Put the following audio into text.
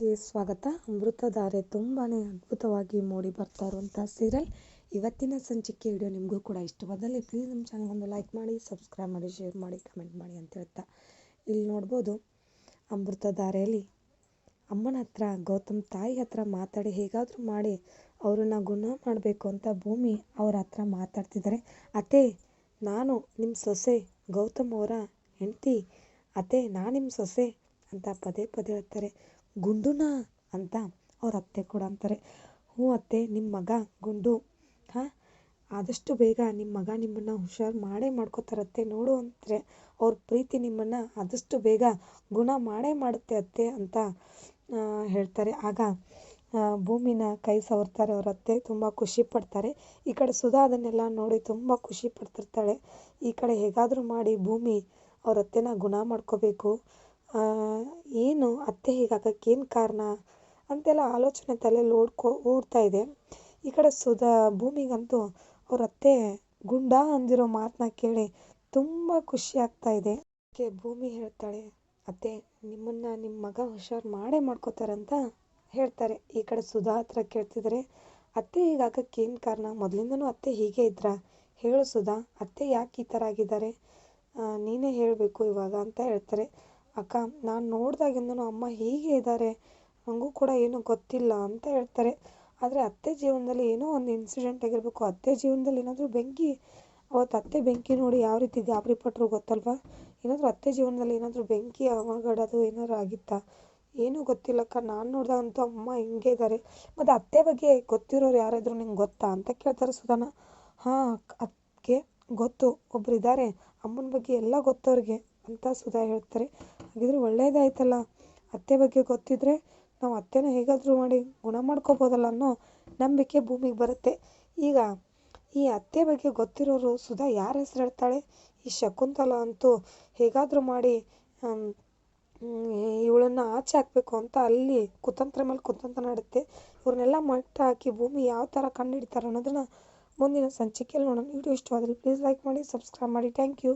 ಸ್ವಾಗತ. ಅಮೃತಧಾರೆ ತುಂಬಾ ಅದ್ಭುತವಾಗಿ ಮೂಡಿ ಬರ್ತಾ ಇರುವಂಥ ಸೀರಿಯಲ್. ಇವತ್ತಿನ ಸಂಚಿಕೆ ವಿಡಿಯೋ ನಿಮಗೂ ಕೂಡ ಇಷ್ಟವಾದಲ್ಲಿ ಪ್ಲೀಸ್ ನಮ್ಮ ಚಾನಲ್ ಒಂದು ಲೈಕ್ ಮಾಡಿ ಸಬ್ಸ್ಕ್ರೈಬ್ ಮಾಡಿ ಶೇರ್ ಮಾಡಿ ಕಮೆಂಟ್ ಮಾಡಿ ಅಂತ ಹೇಳ್ತಾ ಇಲ್ಲಿ ನೋಡ್ಬೋದು. ಅಮೃತಧಾರೆಯಲ್ಲಿ ಅಮ್ಮನ ಹತ್ರ, ಗೌತಮ್ ತಾಯಿ ಹತ್ರ ಮಾತಾಡಿ ಹೇಗಾದರೂ ಮಾಡಿ ಅವ್ರನ್ನ ಗುಣ ಮಾಡಬೇಕು ಅಂತ ಭೂಮಿ ಅವ್ರ ಹತ್ರ ಮಾತಾಡ್ತಿದ್ದಾರೆ. ಅತ್ತೆ, ನಾನು ನಿಮ್ಮ ಸೊಸೆ ಗೌತಮ್ ಅವರ ಹೆಂಡತಿ. ಅತ್ತೆ, ನಾನು ನಿಮ್ಮ ಸೊಸೆ ಅಂತ ಪದೇ ಪದೇ ಹೇಳ್ತಾರೆ. ಗುಂಡುನಾ ಅಂತ ಅವ್ರ ಅತ್ತೆ ಕೂಡ ಅಂತಾರೆ. ಹ್ಞೂ ಅತ್ತೆ ನಿಮ್ಮ ಮಗ ಗುಂಡು, ಹಾಂ? ಆದಷ್ಟು ಬೇಗ ನಿಮ್ಮ ಮಗ ನಿಮ್ಮನ್ನು ಹುಷಾರು ಮಾಡೇ ಮಾಡ್ಕೋತಾರತ್ತೆ ನೋಡು ಅಂತಾರೆ ಅವ್ರ ಪ್ರೀತಿ ನಿಮ್ಮನ್ನು ಆದಷ್ಟು ಬೇಗ ಗುಣ ಮಾಡೇ ಮಾಡುತ್ತೆ ಅತ್ತೆ ಅಂತ ಹೇಳ್ತಾರೆ. ಆಗ ಭೂಮಿನ ಕೈ ಸವರ್ತಾರೆ ಅವ್ರ ಅತ್ತೆ. ತುಂಬ ಖುಷಿ ಪಡ್ತಾರೆ. ಈ ಕಡೆ ಸುಧಾ ಅದನ್ನೆಲ್ಲ ನೋಡಿ ತುಂಬ ಖುಷಿ ಪಡ್ತಿರ್ತಾಳೆ. ಈ ಕಡೆ ಹೇಗಾದರೂ ಮಾಡಿ ಭೂಮಿ ಅವ್ರ ಅತ್ತೆನ ಗುಣ ಮಾಡ್ಕೋಬೇಕು. ಏನು ಅತ್ತೆ ಹೀಗಾಗಕ್ಕೆ ಏನು ಕಾರಣ? ಅಂತೆಲ್ಲ ಆಲೋಚನೆ ತಲೆಯಲ್ಲಿ ಓಡ್ಕೊ, ಓಡ್ತಾ ಇದೆ. ಈ ಕಡೆ ಸುಧಾ, ಭೂಮಿಗಂತೂ ಅವ್ರ ಅತ್ತೆ ಗುಂಡ ಅಂದಿರೋ ಮಾತನ್ನ ಕೇಳಿ ತುಂಬ ಖುಷಿ ಆಗ್ತಾ ಇದೆ. ಅದಕ್ಕೆ ಭೂಮಿ ಹೇಳ್ತಾಳೆ, ಅತ್ತೆ, ನಿಮ್ಮನ್ನು ನಿಮ್ಮ ಮಗ ಹುಷಾರು ಮಾಡೇ ಮಾಡ್ಕೋತಾರಂತ ಹೇಳ್ತಾರೆ. ಈ ಕಡೆ ಸುಧಾ ಹತ್ರ ಕೇಳ್ತಿದ್ದಾರೆ ಅತ್ತೆ ಹೀಗಾಗಕ್ಕೆ ಏನು ಕಾರಣ? ಮೊದಲಿಂದನೂ ಅತ್ತೆ ಹೀಗೆ ಇದ್ರ? ಹೇಳು ಸುಧಾ, ಅತ್ತೆ ಯಾಕೆ ಈ ಥರ ಆಗಿದ್ದಾರೆ? ನೀನೇ ಹೇಳಬೇಕು ಇವಾಗ, ಅಂತ ಹೇಳ್ತಾರೆ. ಅಕ್ಕ, ನಾನು ನೋಡ್ದಾಗಿಂದನೂ ಅಮ್ಮ ಹೀಗೆ ಇದ್ದಾರೆ ನನಗೂ ಕೂಡ ಏನೂ ಗೊತ್ತಿಲ್ಲ ಅಂತ ಹೇಳ್ತಾರೆ. ಆದರೆ ಅತ್ತೆ ಜೀವನದಲ್ಲಿ ಏನೋ ಒಂದು ಇನ್ಸಿಡೆಂಟ್ ಆಗಿರಬೇಕು. ಅತ್ತೆ ಜೀವನದಲ್ಲಿ ಏನಾದರೂ ಬೆಂಕಿ, ಅವತ್ತು ಅತ್ತೆ ಬೆಂಕಿ ನೋಡಿ ಯಾವ ರೀತಿ ಗಾಬರಿ ಪಟ್ಟರು ಗೊತ್ತಲ್ವಾ? ಏನಾದರೂ ಅತ್ತೆ ಜೀವನದಲ್ಲಿ ಏನಾದರೂ ಬೆಂಕಿ ಅವಘಡದು ಏನಾದರೂ ಆಗಿತ್ತಾ? ಏನೂ ಗೊತ್ತಿಲ್ಲಕ್ಕ ನಾನು ನೋಡಿದಾಗಂತೂ ಅಮ್ಮ ಹಿಂಗೆ ಇದ್ದಾರೆ ಮತ್ತು ಅತ್ತೆ ಬಗ್ಗೆ ಗೊತ್ತಿರೋರು ಯಾರಾದರೂ ನಿಂಗೆ ಗೊತ್ತಾ ಅಂತ ಕೇಳ್ತಾರೆ ಸುಧಾನ. ಹಾಂ ಅದಕ್ಕೆ ಗೊತ್ತು. ಒಬ್ಬರು ಇದ್ದಾರೆ ಅಮ್ಮನ ಬಗ್ಗೆ ಎಲ್ಲ ಗೊತ್ತವ್ರಿಗೆ ಅಂತ ಸುಧಾ ಹೇಳ್ತಾರೆ. ಹಾಗಿದ್ರೆ ಒಳ್ಳೇದಾಯ್ತಲ್ಲ. ಅತ್ತೆ ಬಗ್ಗೆ ಗೊತ್ತಿದ್ರೆ ನಾವು ಅತ್ತೆನ ಹೇಗಾದರೂ ಮಾಡಿ ಗುಣ ಮಾಡ್ಕೋಬೋದಲ್ಲ ಅನ್ನೋ ನಂಬಿಕೆ ಭೂಮಿಗೆ ಬರುತ್ತೆ. ಈಗ ಈ ಅತ್ತೆ ಬಗ್ಗೆ ಗೊತ್ತಿರೋರು ಸುಧಾ ಯಾರ ಹೆಸರು ಹೇಳ್ತಾಳೆ? ಈ ಶಕುಂತಲ ಅಂತೂ ಹೇಗಾದರೂ ಮಾಡಿ ಇವಳನ್ನು ಆಚೆ ಹಾಕಬೇಕು ಅಂತ ಅಲ್ಲಿ ಕುತಂತ್ರ ಮೇಲೆ ಕುತಂತ್ರ ನಡುತ್ತೆ. ಇವ್ರನ್ನೆಲ್ಲ ಮಟ್ಟ ಹಾಕಿ ಭೂಮಿ ಯಾವ ಥರ ಕಂಡು ಹಿಡಿತಾರೆ ಅನ್ನೋದನ್ನು ಮುಂದಿನ ಸಂಚಿಕೆಯಲ್ಲಿ ನೋಡೋಣ. ವಿಡಿಯೋ ಇಷ್ಟವಾದರೆ ಪ್ಲೀಸ್ ಲೈಕ್ ಮಾಡಿ ಸಬ್ಸ್ಕ್ರೈಬ್ ಮಾಡಿ. Thank you